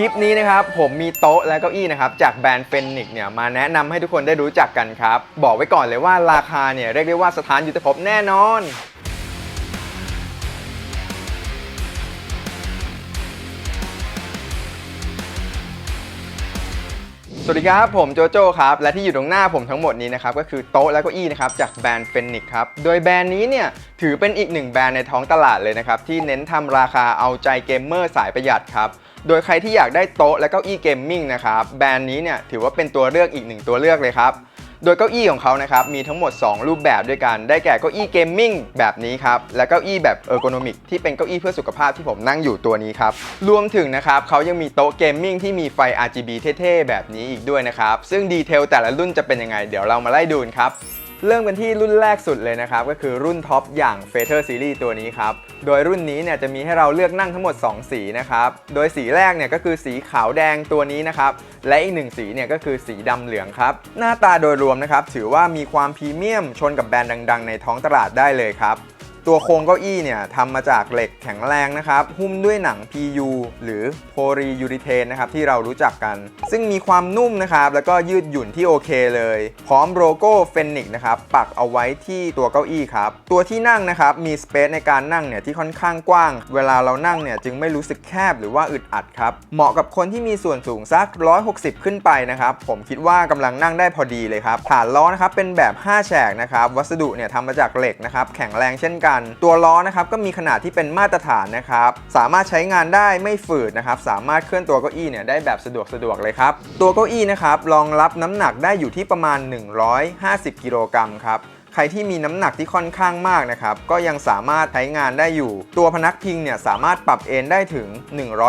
คลิปนี้นะครับผมมีโต๊ะและเก้าอี้นะครับจากแบรนด์เฟนิกเนี่ยมาแนะนำให้ทุกคนได้รู้จักกันครับ บอกไว้ก่อนเลยว่าราคาเนี่ยเรียกได้ว่าสถานยุทธภพแน่นอน สวัสดีครับ ผมโจโจ้ครับ และที่อยู่ตรงหน้าผมทั้งหมดนี้นะครับ ก็คือโต๊ะและเก้าอี้นะครับ จากแบรนด์เฟนิกครับ โดยแบรนด์นี้เนี่ย ถือเป็นอีกหนึ่งแบรนด์ในท้องตลาดเลยนะครับ ที่เน้นทำราคาเอาใจเกมเมอร์สายประหยัดครับโดยใครที่อยากได้โต๊ะและเก้าอี้เกมมิ่งนะครับ แบรนด์นี้เนี่ยถือว่าเป็นตัวเลือกอีกหนึ่งตัวเลือกเลยครับ โดยเก้าอี้ของเขานะครับมีทั้งหมด 2 รูปแบบด้วยกัน ได้แก่เก้าอี้เกมมิ่งแบบนี้ครับและเก้าอี้แบบเออร์โกนอมิกที่เป็นเก้าอี้เพื่อสุขภาพที่ผมนั่งอยู่ตัวนี้ครับรวมถึงนะครับเขายังมีโต๊ะเกมมิ่งที่มีไฟ RGB เท่ๆแบบนี้อีกด้วยนะครับซึ่งดีเทลแต่ละรุ่นจะเป็นยังไงเดี๋ยวเรามาไล่ดูกันครับ เริ่มกันที่รุ่นแรกสุดเลยนะครับ ก็คือรุ่นท็อปอย่าง f a t e r Series ตัวนี้ครับ โดยรุ่นนี้เนี่ยจะมีให้เราเลือกนั่งทั้งหมด 2 สีนะครับ โดยสีแรกเนี่ยก็คือสีขาวแดงตัวนี้นะครับ และอีกหนึ่งสีเนี่ยก็คือสีดำเหลืองครับ หน้าตาโดยรวมนะครับ ถือว่ามีความพรีเมียมชนกับแบรนด์ดัง ๆ ในท้องตลาดได้เลยครับ ตัวโครงเก้าอี้เนี่ยทำมาจากเหล็กแข็งแรงนะครับ หุ้มด้วยหนัง PU หรือโพลียูริเทนนะครับที่เรารู้จักกัน ซึ่งมีความนุ่มนะครับแล้วก็ยืดหยุ่นที่โอเคเลย พร้อมโลโก้เฟนิกนะครับปักเอาไว้ที่ตัวเก้าอี้ครับ ตัวที่นั่งนะครับมีสเปซในการนั่งเนี่ยที่ค่อนข้างกว้าง เวลาเรานั่งเนี่ยจึงไม่รู้สึกแคบหรือว่าอึดอัดครับ เหมาะกับคนที่มีส่วนสูงสัก 160 ขึ้นไปนะครับ ผมคิดว่ากำลังนั่งได้พอดีเลยครับ ฐานล้อนะครับเป็นแบบ 5 แฉกนะครับ วัสดุเนี่ยทำมาจากเหล็กนะครับแข็งแรงเช่นกันตัวล้อนะครับก็มีขนาดที่เป็นมาตรฐานนะครับสามารถใช้งานได้ไม่ฝืดนะครับสามารถเคลื่อนตัวเก้าอี้เนี่ยได้แบบสะดวกสะดวกเลยครับตัวเก้าอี้นะครับรองรับน้ำหนักได้อยู่ที่ประมาณ 150 กิโลกรัมครับ รที่มีน้ำหนักที่ค่อนข้างมากนะครับ ก็ยังสามารถใช้งานได้อยู่ ตัวพนักพิงเนี่ยสามารถปรับเอนได้ถึง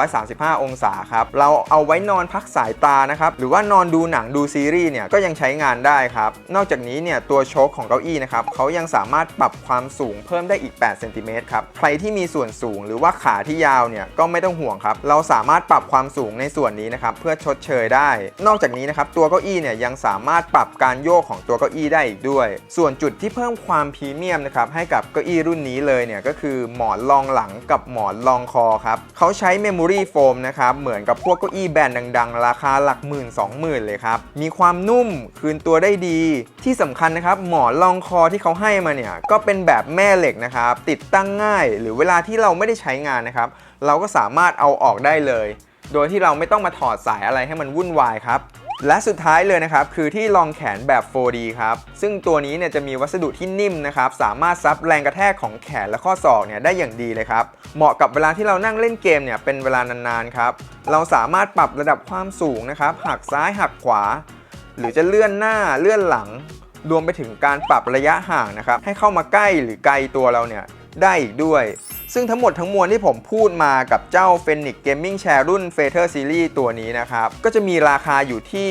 135 องศาครับ เราเอาไว้นอนพักสายตานะครับ หรือว่านอนดูหนังดูซีรีส์เนี่ยก็ยังใช้งานได้ครับ นอกจากนี้เนี่ยตัวโชคของเก้าอี้นะครับเขายังสามารถปรับความสูงเพิ่มได้อีก8เซนติเมตรครับ ใครที่มีส่วนสูงหรือว่าขาที่ยาวเนี่ยก็ไม่ต้องห่วงครับ เราสามารถปรับความสูงในส่วนนี้นะครับเพื่อชดเชยได้ นอกจากนี้นะครับตัวเก้าอี้เนี่ยยังสามารถปรับการโยกของตัวเก้าอี้ได้อีกด้วย ส่วนจุดที่เพิ่มความพรีเมียมนะครับให้กับเก้าอี้รุ่นนี้เลยเนี่ยก็คือหมอนรองหลังกับหมอนรองคอครับเขาใช้เมมโมรี่โฟมนะครับเหมือนกับพวกเก้าอี้แบรนด์ดัง ๆ ราคาหลักหมื่นสองหมื่นเลยครับ มีความนุ่มคืนตัวได้ดี ที่สำคัญนะครับหมอนรองคอที่เขาให้มาเนี่ยก็เป็นแบบแม่เหล็กนะครับติดตั้งง่าย หรือเวลาที่เราไม่ได้ใช้งานนะครับเราก็สามารถเอาออกได้เลย โดยที่เราไม่ต้องมาถอดสายอะไรให้มันวุ่นวายครับ และสุดท้ายเลยนะครับ คือที่รองแขนแบบ 4D ครับ ซึ่งตัวนี้เนี่ยจะมีวัสดุที่นิ่มนะครับ สามารถซับแรงกระแทกของแขนและข้อศอกเนี่ยได้อย่างดีเลยครับ เหมาะกับเวลาที่เรานั่งเล่นเกมเนี่ยเป็นเวลานานๆครับ เราสามารถปรับระดับความสูงนะครับ หักซ้ายหักขวา หรือจะเลื่อนหน้าเลื่อนหลัง รวมไปถึงการปรับระยะห่างนะครับ ให้เข้ามาใกล้หรือไกลตัวเราเนี่ยได้อีกด้วย ซึ่งทั้งหมดทั้งมวลที่ผมพูดมากับเจ้า Phoenix Gaming Chair รุ่น f a t e r Series ตัวนี้นะครับ ก็จะมีราคาอยู่ที่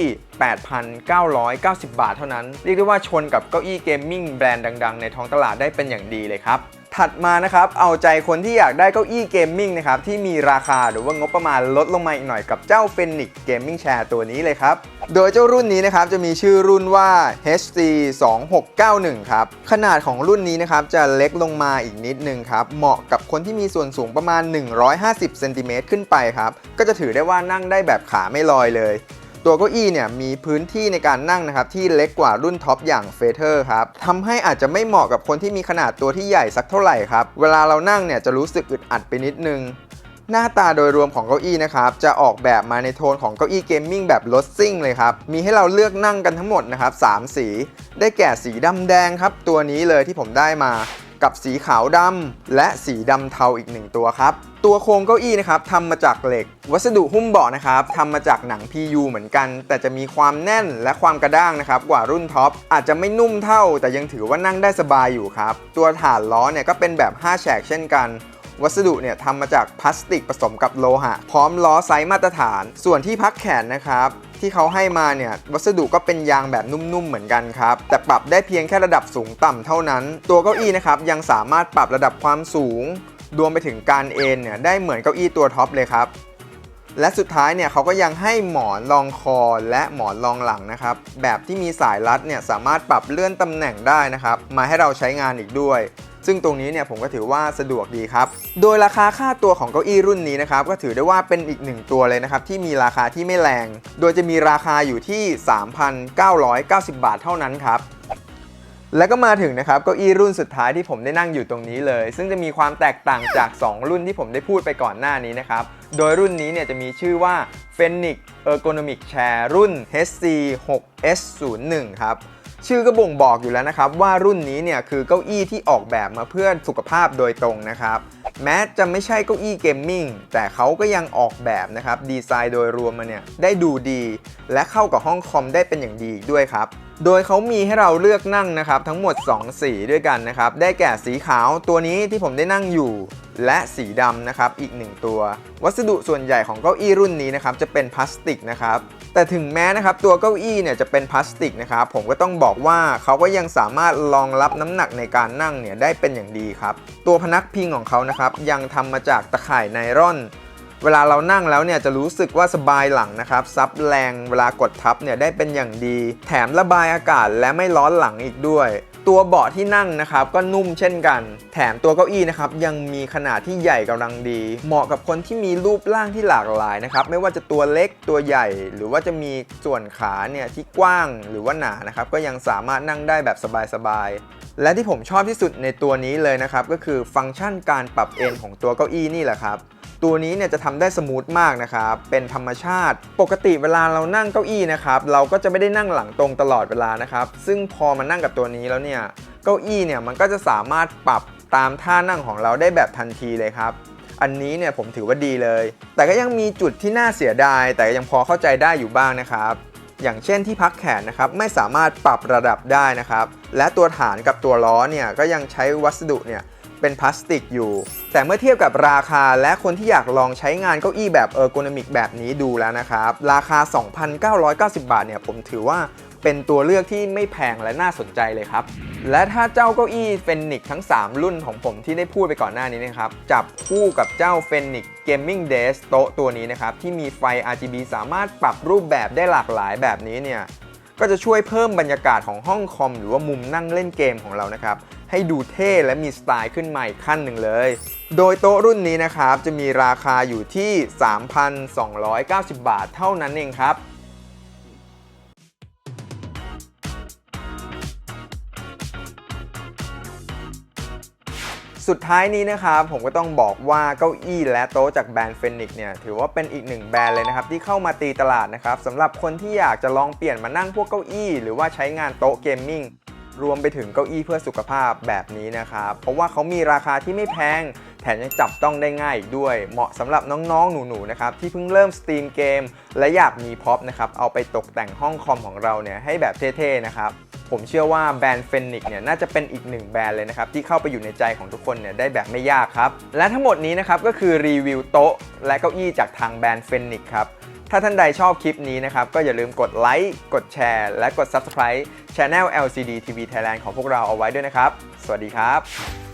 8,990 บาทเท่านั้น เรียกได้ว่าชนกับเก้าอี้เกมมิ่งแบรนด์ดัง ๆ ในท้องตลาดได้เป็นอย่างดีเลยครับ ถัดมานะครับ เอาใจคนที่อยากได้เก้าอี้เกมมิ่งนะครับ ที่มีราคาหรือว่างบประมาณลดลงมาอีกหน่อยกับเจ้า Phoenix Gaming Chair ตัวนี้เลยครับ โดยเจ้ารุ่นนี้นะครับ จะมีชื่อรุ่นว่า HC 2691ครับ ขนาดของรุ่นนี้นะครับ จะเล็กลงมาอีกนิดนึงครับ เหมาะกับคนที่มีส่วนสูงประมาณ 150 เซนติเมตรขึ้นไปครับ ก็จะถือได้ว่านั่งได้แบบขาไม่ลอยเลย ตัวเก้าอี้เนี่ยมีพื้นที่ในการนั่งนะครับที่เล็กกว่ารุ่นท็อปอย่างเฟเธอร์ครับทำให้อาจจะไม่เหมาะกับคนที่มีขนาดตัวที่ใหญ่สักเท่าไหร่ครับ เวลาเรานั่งเนี่ยจะรู้สึกอึดอัดไปนิดนึงหน้าตาโดยรวมของเก้าอี้นะครับจะออกแบบมาในโทนของเก้าอี้เกมมิ่งแบบรถซิ่งเลยครับ มีให้เราเลือกนั่งกันทั้งหมดนะครับ3สี ได้แก่สีดำแดงครับ ตัวนี้เลยที่ผมได้มา กับสีขาวดำและสีดำเทาอีกหนึ่งตัวครับ ตัวโครงเก้าอี้นะครับทำมาจากเหล็ก วัสดุหุ้มเบาะนะครับทำมาจากหนัง PU เหมือนกัน แต่จะมีความแน่นและความกระด้างนะครับกว่ารุ่นท็อปอาจจะไม่นุ่มเท่า แต่ยังถือว่านั่งได้สบายอยู่ครับ ตัวฐานล้อเนี่ยก็เป็นแบบ 5 แฉกเช่นกัน วัสดุเนี่ยทำมาจากพลาสติกผสมกับโลหะ พร้อมล้อไซส์มาตรฐาน ส่วนที่พักแขนนะครับที่เขาให้มาเนี่ยวัสดุก็เป็นยางแบบนุ่มๆเหมือนกันครับ แต่ปรับได้เพียงแค่ระดับสูงต่ำเท่านั้น ตัวเก้าอี้นะครับยังสามารถปรับระดับความสูงรวมไปถึงการเอนเนี่ยได้เหมือนเก้าอี้ตัวท็อปเลยครับ และสุดท้ายเนี่ยเขาก็ยังให้หมอนรองคอและหมอนรองหลังนะครับ แบบที่มีสายรัดเนี่ยสามารถปรับเลื่อนตำแหน่งได้นะครับ มาให้เราใช้งานอีกด้วย ซึ่งตรงนี้เนี่ยผมก็ถือว่าสะดวกดีครับ โดยราคาค่าตัวของเก้าอี้รุ่นนี้นะครับ ก็ถือได้ว่าเป็นอีกหนึ่งตัวเลยนะครับ ที่มีราคาที่ไม่แรง โดยจะมีราคาอยู่ที่ 3,990 บาทเท่านั้นครับ แล้วก็มาถึงนะครับเก้าอี้รุ่นสุดท้ายที่ผมได้นั่งอยู่ตรงนี้เลย ซึ่งจะมีความแตกต่างจาก 2 รุ่นที่ผมได้พูดไปก่อนหน้านี้นะครับ โดยรุ่นนี้เนี่ยจะมีชื่อว่า Fenix Ergonomic Chair รุ่น HC 6S01 ครับชื่อก็บ่งบอกอยู่แล้วนะครับว่ารุ่นนี้เนี่ยคือเก้าอี้ที่ออกแบบมาเพื่อสุขภาพโดยตรงนะครับ แม้จะไม่ใช่เก้าอี้เกมมิ่งแต่เขาก็ยังออกแบบนะครับ ดีไซน์โดยรวมมาเนี่ย ได้ดูดี และเข้ากับห้องคอมได้เป็นอย่างดีด้วยครับ โดยเขามีให้เราเลือกนั่งนะครับ ทั้งหมด 2 สีด้วยกันนะครับ ได้แก่สีขาวตัวนี้ที่ผมได้นั่งอยู่ และสีดำนะครับอีก 1 ตัว วัสดุส่วนใหญ่ของเก้าอี้รุ่นนี้นะครับจะเป็นพลาสติกนะครับแต่ถึงแม้นะครับตัวเก้าอี้เนี่ยจะเป็นพลาสติกนะครับผมก็ต้องบอกว่าเขาก็ยังสามารถรองรับน้ำหนักในการนั่งเนี่ยได้เป็นอย่างดีครับตัวพนักพิงของเขานะครับยังทำมาจากตะข่ายไนร่อน เวลาเรานั่งแล้วเนี่ยจะรู้สึกว่าสบายหลังนะครับซับแรงเวลากดทับเนี่ยได้เป็นอย่างดี แถมระบายอากาศและไม่ร้อนหลังอีกด้วย ตัวเบาะที่นั่งนะครับก็นุ่มเช่นกัน แถมตัวเก้าอี้นะครับยังมีขนาดที่ใหญ่กำลังดี เหมาะกับคนที่มีรูปร่างที่หลากหลายนะครับไม่ว่าจะตัวเล็กตัวใหญ่ หรือว่าจะมีส่วนขาเนี่ยที่กว้างหรือว่าหนานะครับก็ยังสามารถนั่งได้แบบสบายๆและที่ผมชอบที่สุดในตัวนี้เลยนะครับก็คือฟังก์ชันการปรับเอนของตัวเก้าอี้นี่แหละครับ ตัวนี้เนี่ยจะทำได้สมูทมากนะครับ เป็นธรรมชาติ ปกติเวลาเรานั่งเก้าอี้นะครับ เราก็จะไม่ได้นั่งหลังตรงตลอดเวลานะครับ ซึ่งพอมานั่งกับตัวนี้แล้วเนี่ย เก้าอี้เนี่ยมันก็จะสามารถปรับตามท่านั่งของเราได้แบบทันทีเลยครับ อันนี้เนี่ยผมถือว่าดีเลย แต่ก็ยังมีจุดที่น่าเสียดาย แต่ยังพอเข้าใจได้อยู่บ้างนะครับ อย่างเช่นที่พักแขนนะครับไม่สามารถปรับระดับได้นะครับ และตัวฐานกับตัวล้อเนี่ยก็ยังใช้วัสดุเนี่ย เป็นพลาสติกอยู่ แต่เมื่อเทียบกับราคาและคนที่อยากลองใช้งานเก้าอี้แบบเออร์โกนมิกแบบนี้ดูแล้วนะครับ ราคา 2,990 บาทเนี่ยผมถือว่าเป็นตัวเลือกที่ไม่แพงและน่าสนใจเลยครับ และถ้าเจ้าเก้าอี้เฟนิกทั้ง 3 รุ่นของผมที่ได้พูดไปก่อนหน้านี้นะครับ จับคู่กับเจ้า f e n i x Gaming Desk โต๊ะตัวนี้นะครับ ที่มีไฟ RGB สามารถปรับรูปแบบได้หลากหลายแบบนี้เนี่ย ก็จะช่วยเพิ่มบรรยากาศของห้องคอมหรือว่ามุมนั่งเล่นเกมของเรานะครับ ให้ดูเท่และมีสไตล์ขึ้นใหม่ขั้นหนึ่งเลย โดยโต๊ะรุ่นนี้นะครับ จะมีราคาอยู่ที่ 3,290 บาทเท่านั้นเองครับ สุดท้ายนี้นะครับผมก็ต้องบอกว่าเก้าอี้และโต๊ะจากแบรนด์เฟนิกเนี่ยถือว่าเป็นอีกหนึ่งแบรนด์เลยนะครับที่เข้ามาตีตลาดนะครับสำหรับคนที่อยากจะลองเปลี่ยนมานั่งพวกเก้าอี้ หรือว่าใช้งานโต๊ะเกมมิ่งรวมไปถึงเก้าอี้เพื่อสุขภาพแบบนี้นะครับเพราะว่าเขามีราคาที่ไม่แพงแถมยังจับต้องได้ง่ายอีกด้วย เหมาะสำหรับน้องๆ หนูๆ นะครับ ที่เพิ่งเริ่มสตรีมเกม และอยากมีพ็อปนะครับ เอาไปตกแต่งห้องคอมของเราเนี่ยให้แบบเท่ๆ นะครับ ผมเชื่อว่าแบรนด์เฟนิกเนี่ยน่าจะเป็นอีกหนึ่งแบรนด์เลยนะครับที่เข้าไปอยู่ในใจของทุกคนเนี่ยได้แบบไม่ยากครับ และทั้งหมดนี้นะครับก็คือรีวิวโต๊ะและเก้าอี้จากทางแบรนด์เฟนิกครับถ้าท่านใดชอบคลิปนี้นะครับ ก็อย่าลืมกดไลค์กดแชร์ และกด Subscribe Channel LCD TV Thailand ของพวกเราเอาไว้ด้วยนะครับ สวัสดีครับ